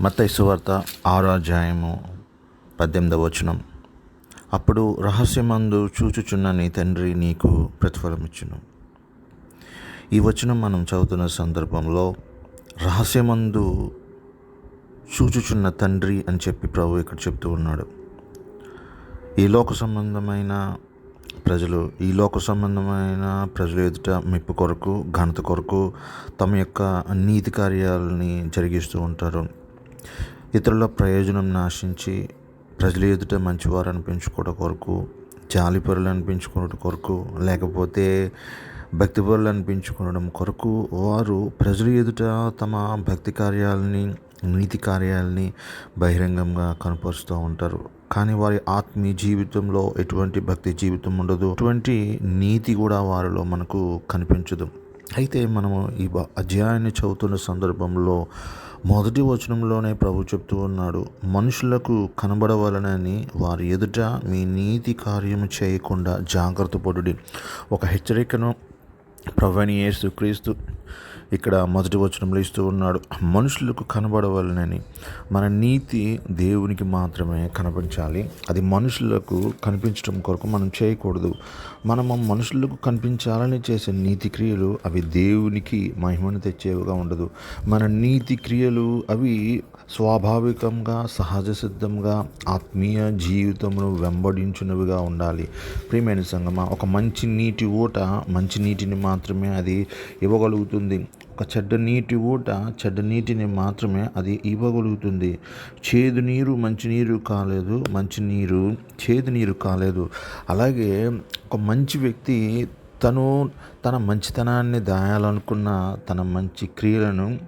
మత్తయి సువార్త ఆరో అధ్యాయము పద్దెనిమిదవ వచనం. అప్పుడు రహస్యమందు చూచుచున్న నీ తండ్రి నీకు ప్రతిఫలమిచ్చును. ఈ వచనం మనం చదువుతున్న సందర్భంలో రహస్యమందు చూచుచున్న తండ్రి అని చెప్పి ప్రభు ఇక్కడ చెప్తూ ఉన్నాడు. ఈ లోక సంబంధమైన ప్రజలు ఈ లోక సంబంధమైన ప్రజల ఎదుట మెప్పు కొరకు ఘనత కొరకు తమ యొక్క నీతి కార్యాలని జరిగిస్తూ ఉంటారు. ఇతరుల ప్రయోజనం నాశించి ప్రజలు ఎదుట మంచివారు అనిపించుకోవడం కొరకు జాలిపరులు అనిపించుకోవడం కొరకు లేకపోతే భక్తిపరులు అనిపించుకోవడం కొరకు వారు ప్రజలు ఎదుట తమ భక్తి కార్యాలని నీతి కార్యాలని బహిరంగంగా కనపరుస్తూ ఉంటారు. కానీ వారి ఆత్మీయ జీవితంలో ఎటువంటి భక్తి జీవితం ఉండదు. ఎటువంటి నీతి కూడా వారిలో మనకు కనిపించదు. అయితే మనము ఈ అధ్యాయాన్ని చదువుతున్న సందర్భంలో మొదటి వచనంలోనే ప్రభు చెప్తూ ఉన్నాడు మనుషులకు కనబడవలనని వారి ఎదుట మీ నీతి కార్యము చేయకుండా జాగ్రత్త పడుడి. ఒక హెచ్చరికను ప్రభుని యేసుక్రీస్తు ఇక్కడ మొదటి వచనంలో ఇస్తూ ఉన్నాడు మనుషులకు కనబడవలనని. మన నీతి దేవునికి మాత్రమే కనిపించాలి. అది మనుషులకు కనిపించడం కొరకు మనం చేయకూడదు. మనము మనుషులకు కనిపించాలని చేసే నీతి క్రియలు అవి దేవునికి మహిమను తెచ్చేవిగా ఉండదు. మన నీతి క్రియలు అవి స్వాభావికంగా సహజ సిద్ధంగా ఆత్మీయ జీవితంలో వెంబడించినవిగా ఉండాలి. ప్రియమైన సంగమా ఒక మంచి నీటి ఊట మంచి నీటిని మాత్రమే అది ఇవ్వగలుగుతుంది. ఒక చెడ్డ నీటి ఊట చెడ్డ నీటిని మాత్రమే అది ఇవ్వగలుగుతుంది. చేదు నీరు మంచి నీరు కాలేదు మంచి నీరు చేదు నీరు కాలేదు. అలాగే ఒక మంచి వ్యక్తి తను తన మంచితనాన్ని దాయాలనుకున్న తన మంచి క్రియలను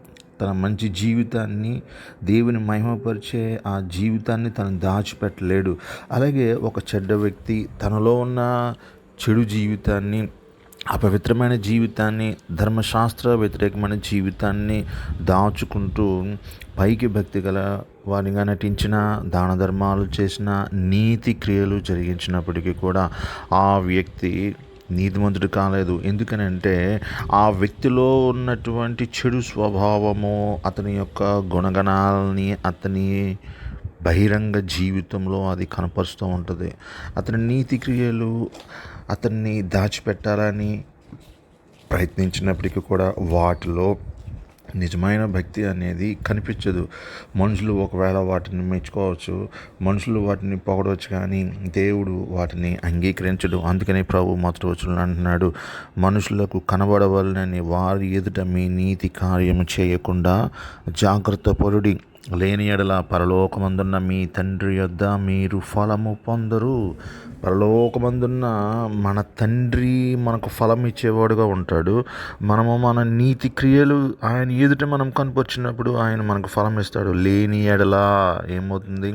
తన మంచి జీవితాన్ని దేవుని మహిమపరిచే ఆ జీవితాన్ని తను దాచిపెట్టలేడు. అలాగే ఒక చెడ్డ వ్యక్తి తనలో ఉన్న చెడు జీవితాన్ని అపవిత్రమైన జీవితాన్ని ధర్మశాస్త్ర వ్యతిరేకమైన జీవితాన్ని దాచుకుంటూ పైకి భక్తి గల వారిగా నటించిన దాన ధర్మాలు చేసిన నీతి క్రియలు జరిగించినప్పటికీ కూడా ఆ వ్యక్తి నీతిమంతుడు కాలేదు. ఎందుకనంటే ఆ వ్యక్తిలో ఉన్నటువంటి చెడు స్వభావము అతని యొక్క గుణగణాలని అతని బహిరంగ జీవితంలో అది కనపరుస్తూ ఉంటుంది. అతని నీతి క్రియలు అతన్ని దాచిపెట్టాలని ప్రయత్నించినప్పటికీ కూడా వాటిలో నిజమైన భక్తి అనేది కనిపించదు. మనుషులు ఒకవేళ వాటిని మెచ్చుకోవచ్చు మనుషులు వాటిని పొగడవచ్చు కానీ దేవుడు వాటిని అంగీకరించడు. అందుకని ప్రభు మొదటి వచ్చిన అంటున్నాడు మనుషులకు కనబడవలనని వారి ఎదుట మీ నీతి కార్యము చేయకుండా జాగ్రత్త పరుడి లేని ఎడల పరలోకమందున్న మీ తండ్రి యొద్ద మీరు ఫలము పొందరు. పరలోకమందున్న మన తండ్రి మనకు ఫలం ఇచ్చేవాడుగా ఉంటాడు. మనము మన నీతి క్రియలు ఆయన ఎదుట మనం కనిపొచ్చినప్పుడు ఆయన మనకు ఫలం ఇస్తాడు లేని ఎడల ఏమవుతుంది?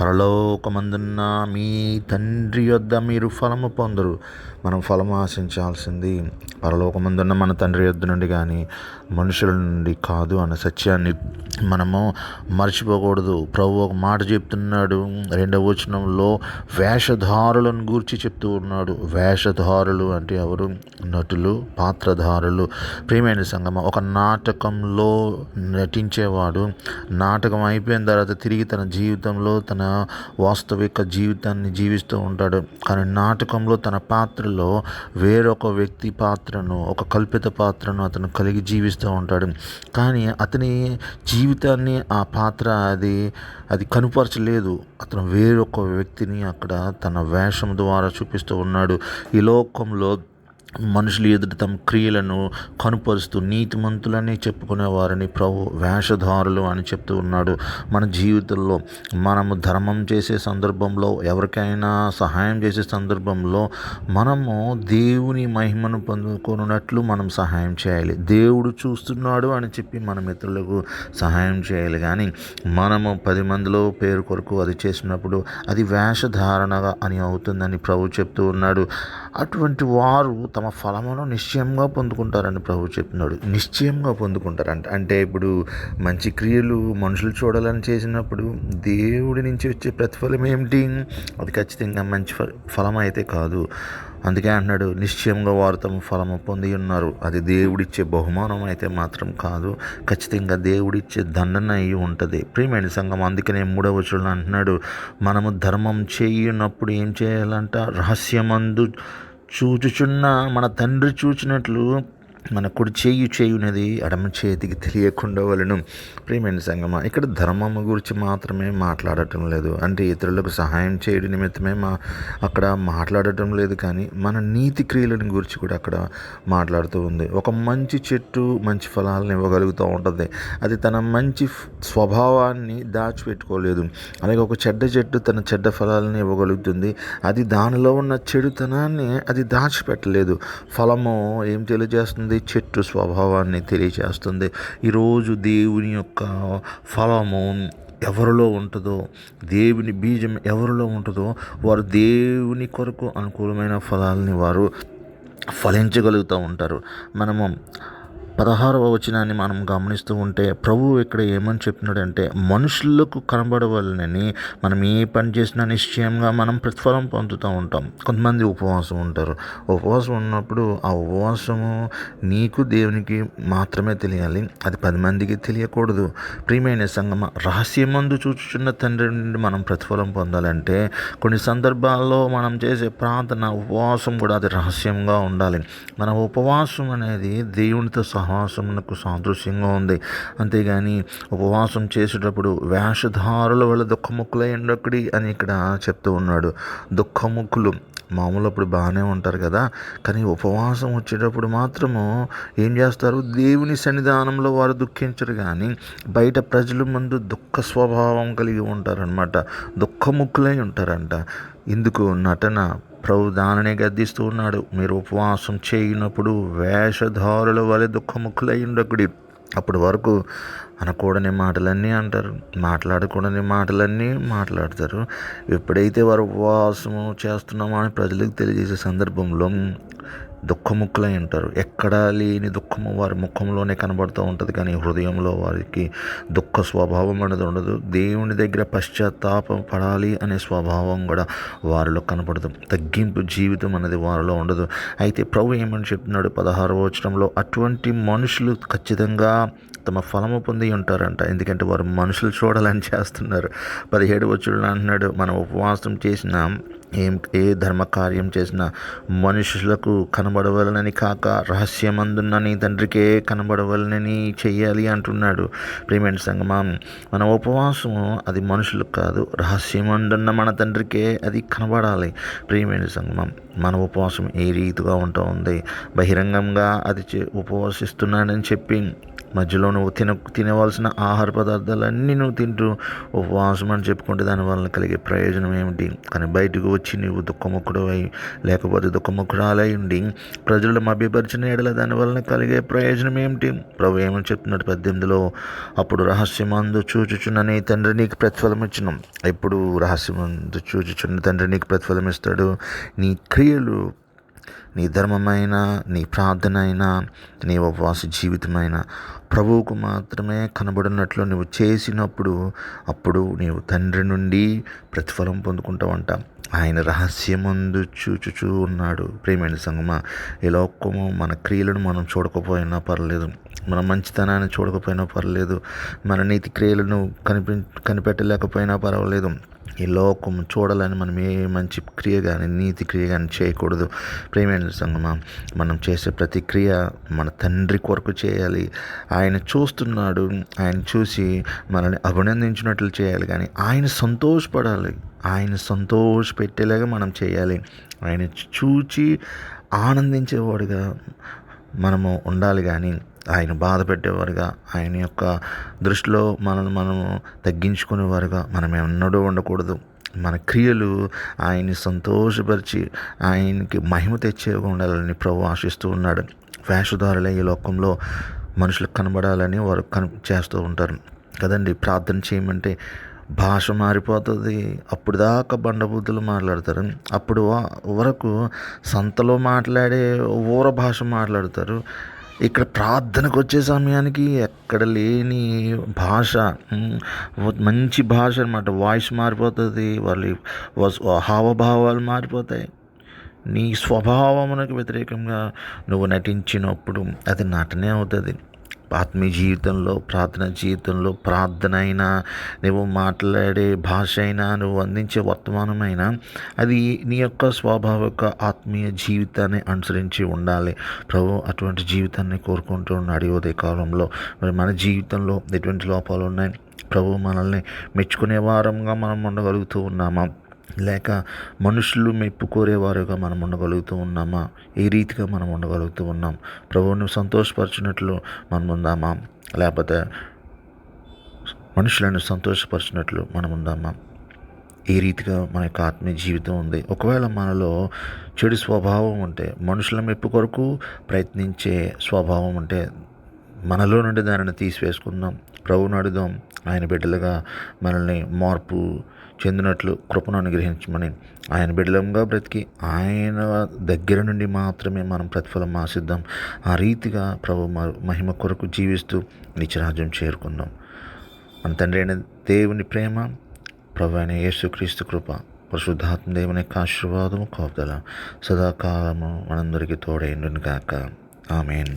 పరలోకమందున్న మీ తండ్రి యొద్ద మీరు ఫలము పొందరు. మనం ఫలం ఆశించాల్సింది పరలోకమందున్న మన తండ్రి యొద్ద నుండి కానీ మనుషుల నుండి కాదు అన్న సత్యాన్ని మనము మర్చిపోకూడదు. ప్రభు ఒక మాట చెప్తున్నాడు. రెండవ వచనంలో వేషధారులను గూర్చి చెప్తూ ఉన్నాడు. వేషధారులు అంటే ఎవరు? నటులు పాత్రధారులు. ప్రియమైన సంగమ ఒక నాటకంలో నటించేవాడు నాటకం అయిపోయిన తర్వాత తిరిగి తన జీవితంలో తన వాస్తవిక జీవితాన్ని జీవిస్తూ ఉంటాడు. కానీ నాటకంలో తన పాత్రలు వేరొక వ్యక్తి పాత్రను ఒక కల్పిత పాత్రను అతను కలిగి జీవిస్తూ ఉంటాడు. కానీ అతని జీవితాన్ని ఆ పాత్ర అది అది కనుపరచలేదు. అతను వేరొక వ్యక్తిని అక్కడ తన వేషం ద్వారా చూపిస్తూ ఉన్నాడు. ఈ లోకంలో మనుషులు ఎదుట తమ క్రియలను కనుపరుస్తూ నీతిమంతులని చెప్పుకునే వారిని ప్రభు వేషధారులు అని చెప్తూ ఉన్నాడు. మన జీవితంలో మనము ధర్మం చేసే సందర్భంలో ఎవరికైనా సహాయం చేసే సందర్భంలో మనము దేవుని మహిమను పొందుకున్నట్లు మనం సహాయం చేయాలి. దేవుడు చూస్తున్నాడు అని చెప్పి మన మిత్రులకు సహాయం చేయాలి. కానీ మనము పది మందిలో పేరు కొరకు అది చేసినప్పుడు అది వేషధారణగా అని అవుతుందని ప్రభు చెప్తూ ఉన్నాడు. అటువంటి వారు తమ ఫలమును నిశ్చయంగా పొందుకుంటారని ప్రభు చెప్పినాడు. నిశ్చయంగా పొందుకుంటారంట. అంటే ఇప్పుడు మంచి క్రియలు మనుషులు చూడాలని చేసినప్పుడు దేవుడి నుంచి వచ్చే ప్రతిఫలం ఏమిటి? అది ఖచ్చితంగా మంచి ఫలం అయితే కాదు. అందుకే అంటున్నాడు నిశ్చయంగా వారు తమ ఫలము పొంది ఉన్నారు. అది దేవుడిచ్చే బహుమానం అయితే మాత్రం కాదు. ఖచ్చితంగా దేవుడిచ్చే దండన అయి ఉంటుంది. ప్రియమైన సంఘం అందుకనే మూడవ వచనంలో అంటున్నాడు మనము ధర్మం చేయనప్పుడు ఏం చేయాలంట? రహస్యమందు చూచుచున్న మన తండ్రి చూచినట్లు మన కుడి చేయి చేయునది ఎడమ చేతికి తెలియకుండా వలన. ప్రేమైన సంగమ ఇక్కడ ధర్మము గురించి మాత్రమే మాట్లాడటం లేదు. అంటే ఇతరులకు సహాయం చేయడం నిమిత్తమే మా అక్కడ మాట్లాడటం లేదు కానీ మన నీతి క్రియలను గురించి కూడా అక్కడ మాట్లాడుతూ ఉంది. ఒక మంచి చెట్టు మంచి ఫలాలను ఇవ్వగలుగుతూ ఉంటుంది. అది తన మంచి స్వభావాన్ని దాచిపెట్టుకోలేదు. అలాగే ఒక చెడ్డ చెట్టు తన చెడ్డ ఫలాలను ఇవ్వగలుగుతుంది. అది దానిలో ఉన్న చెడుతనాన్ని అది దాచిపెట్టలేదు. ఫలము ఏం తెలియజేస్తుంది? చెట్టు స్వభావాన్ని తెలియజేస్తుంది ఈరోజు దేవుని యొక్క ఫలము ఎవరిలో ఉంటుందో దేవుని బీజం ఎవరిలో ఉంటుందో వారు దేవుని కొరకు అనుకూలమైన ఫలాలని వారు ఫలించగలుగుతూ ఉంటారు. మనము పదహారవ వచనాన్ని మనం గమనిస్తూ ఉంటే ప్రభువు ఇక్కడ ఏమని చెప్తున్నాడంటే మనుషులకు కనబడవలనని మనం ఏ పని చేసినా నిశ్చయంగా మనం ప్రతిఫలం పొందుతూ ఉంటాం. కొంతమంది ఉపవాసం ఉంటారు. ఉపవాసం ఉన్నప్పుడు ఆ ఉపవాసము నీకు దేవునికి మాత్రమే తెలియాలి. అది పది మందికి తెలియకూడదు. ప్రియమైన సంగమ రహస్యమందు చూచుచున్న తండ్రి నుండి మనం ప్రతిఫలం పొందాలంటే కొన్ని సందర్భాల్లో మనం చేసే ప్రార్థన ఉపవాసం కూడా అది రహస్యంగా ఉండాలి. మన ఉపవాసం అనేది దేవునితో సహవాసమునకు సాదృశ్యంగా ఉంది. అంతేగాని ఉపవాసం చేసేటప్పుడు వేషధారుల వల్ల దుఃఖముఖులై ఉండక్కడి అని ఇక్కడ చెప్తూ ఉన్నాడు. దుఃఖముఖులు మామూలు అప్పుడు బాగానే ఉంటారు కదా కానీ ఉపవాసం వచ్చేటప్పుడు మాత్రము ఏం చేస్తారు? దేవుని సన్నిధానంలో వారు దుఃఖించరు కానీ బయట ప్రజల ముందు దుఃఖ స్వభావం కలిగి ఉంటారనమాట దుఃఖముఖులై ఉంటారంట. ఇందుకు నటన ప్రభు దానినే గద్దిస్తూ ఉన్నాడు. మీరు ఉపవాసం చేయనప్పుడు వేషధారుల వలె దుఃఖముఖులై ఉండకుడి. అప్పటి వరకు అనకూడని మాటలన్నీ అంటారు. మాట్లాడకూడని మాటలన్నీ మాట్లాడతారు. ఎప్పుడైతే వారు ఉపవాసము చేస్తున్నామో అని ప్రజలకు తెలియజేసే సందర్భంలో దుఃఖముక్కులై ఉంటారు. ఎక్కడా లేని దుఃఖము వారి ముఖంలోనే కనబడుతూ ఉంటుంది. కానీ హృదయంలో వారికి దుఃఖ స్వభావం అనేది ఉండదు. దేవుని దగ్గర పశ్చాత్తాపం పడాలి అనే స్వభావం కూడా వారిలో కనబడదు తగ్గింపు జీవితం అనేది వారిలో ఉండదు. అయితే ప్రభు ఏమని చెప్తున్నాడు? పదహారు వచనంలో అటువంటి మనుషులు ఖచ్చితంగా తమ ఫలము పొంది ఉంటారంట. ఎందుకంటే వారు మనుషులు చూడాలని చేస్తున్నారు. పదిహేడు వచ్చుడు అంటున్నాడు మనం ఉపవాసం చేసిన ఏం ఏ ధర్మకార్యం చేసినా మనుషులకు కనబడవలనని కాక రహస్యమందున్న నీ తండ్రికే కనబడవలనని చెయ్యాలి అంటున్నాడు. ప్రియమైన సంగమా మన ఉపవాసము అది మనుషులకు కాదు రహస్యమందున్న మన తండ్రికే అది కనబడాలి. ప్రియమైన సంగమం మన ఉపవాసం ఏ రీతిగా ఉంటూ ఉంది? బహిరంగంగా అది ఉపవాసిస్తున్నాడని చెప్పి మధ్యలో నువ్వు తిన తినవలసిన ఆహార పదార్థాలన్నీ నువ్వు తింటూ ఉపవాసం అని చెప్పుకుంటే దానివల్ల కలిగే ప్రయోజనం ఏమిటి? కానీ బయటకు వచ్చి నువ్వు దుఃఖముఖుడు అయి లేకపోతే దుఃఖముఖురాలై ఉండి ప్రజలు మభ్యపరిచిన ఎడల దానివల్ల కలిగే ప్రయోజనం ఏమిటి? ప్రభు ఏమని చెప్తున్నాడు పద్దెనిమిదిలో? అప్పుడు రహస్యమందు చూచుచున్నని తండ్రి నీకు ప్రతిఫలం ఇచ్చినాం ఎప్పుడు రహస్యమందు చూచుచున్న తండ్రి నీకు ప్రతిఫలం ఇస్తాడు నీ క్రియలు నీ ధర్మమైన నీ ప్రార్థన అయినా నీ ఉపవాస జీవితమైన ప్రభువుకు మాత్రమే కనబడినట్లు నువ్వు చేసినప్పుడు అప్పుడు నీవు తండ్రి నుండి ప్రతిఫలం పొందుకుంటావంట. ఆయన రహస్యమందు చూచుచూ ఉన్నాడు. ప్రేమైన సంగమ ఈ లోకము మన క్రియలను మనం చూడకపోయినా పర్లేదు. మన మంచితనాన్ని చూడకపోయినా పర్లేదు. మన నీతి క్రియలను కనిపి కనిపెట్టలేకపోయినా పర్వాలేదు. ఈ లోకం చూడాలని మనం ఏ మంచి క్రియ కానీ నీతి క్రియ కానీ చేయకూడదు. ప్రేమైన సంగమా మనం చేసే ప్రతి క్రియ మన తండ్రి కొరకు చేయాలి. ఆయన చూస్తున్నాడు ఆయన చూసి మనల్ని అభినందించినట్లు చేయాలి కానీ ఆయన సంతోషపడాలి. ఆయన సంతోషపెట్టేలాగా మనం చేయాలి. ఆయన చూచి ఆనందించేవాడుగా మనము ఉండాలి కానీ ఆయన బాధ పెట్టేవారుగా. ఆయన యొక్క దృష్టిలో మనల్ని మనము తగ్గించుకునేవారుగా. మనం ఎన్నడూ ఉండకూడదు. మన క్రియలు ఆయన్ని సంతోషపరిచి ఆయనకి మహిమ తెచ్చేగా ఉండాలని ప్రభు ఆశిస్తూ ఉన్నాడు. వేషధారులే ఈ లోకంలో మనుషులకు కనబడాలని వారు కను చేస్తూ ఉంటారు. కదండి? ప్రార్థన చేయమంటే భాష మారిపోతుంది. అప్పుడు దాకా బండబుద్ధులు మాట్లాడతారు. అప్పుడు వరకు సంతలో మాట్లాడే ఊర భాష మాట్లాడతారు. ఇక్కడ ప్రార్థనకు వచ్చే సమయానికి ఎక్కడ లేని భాష మంచి భాష అనమాట వాయిస్ మారిపోతుంది వాళ్ళ హావభావాలు మారిపోతాయి. నీ స్వభావమునకు వ్యతిరేకంగా నువ్వు నటించినప్పుడు అది నటనే అవుతుంది. ఆత్మీయ జీవితంలో ప్రార్థన జీవితంలో ప్రార్థన అయినా నువ్వు మాట్లాడే భాష అయినా నువ్వు అందించే వర్తమానమైనా అది నీ యొక్క స్వాభావిక ఆత్మీయ జీవితాన్ని అనుసరించి ఉండాలి. ప్రభు అటువంటి జీవితాన్ని కోరుకుంటూ ఉన్నాడు ఉదయ కాలంలో మరి మన జీవితంలో ఎటువంటి లోపాలు ఉన్నాయి ప్రభు మనల్ని మెచ్చుకునే వారంగా మనం ఉండగలుగుతూ ఉన్నామా? లేక మనుషులు మెప్పు కోరేవారుగా మనం ఉండగలుగుతూ ఉన్నామా? ఏ రీతిగా మనం ఉండగలుగుతూ ఉన్నాం? ప్రభువును సంతోషపరిచినట్లు మనం ఉందామా? లేకపోతే మనుషులను సంతోషపరిచినట్లు మనం ఉందామా? ఏ రీతిగా మన యొక్క ఆత్మీయ జీవితం ఉంది? ఒకవేళ మనలో చెడు స్వభావం ఉంటే మనుషుల మెప్పు కొరకు ప్రయత్నించే స్వభావం ఉంటే మనలో నుండి దానిని తీసివేసుకుందాం. ప్రభువును అడుగుదాం ఆయన బిడ్డలుగా మనల్ని మార్పు చెందినట్లు కృపను అనుగ్రహించమని ఆయన బిడ్డలంగా బ్రతికి ఆయన దగ్గర నుండి మాత్రమే మనం ప్రతిఫలం ఆశిద్దాం. ఆ రీతిగా ప్రభు మహిమ కొరకు జీవిస్తూ నిత్యరాజ్యం చేరుకుందాం. మన తండ్రి అయిన దేవుని ప్రేమ ప్రభు అయిన యేసుక్రీస్తు కృప పరిశుద్ధాత్మ దేవుని యొక్క ఆశీర్వాదము కాపుదల సదాకాలము మనందరికీ తోడైండును గాక. ఆమెన్.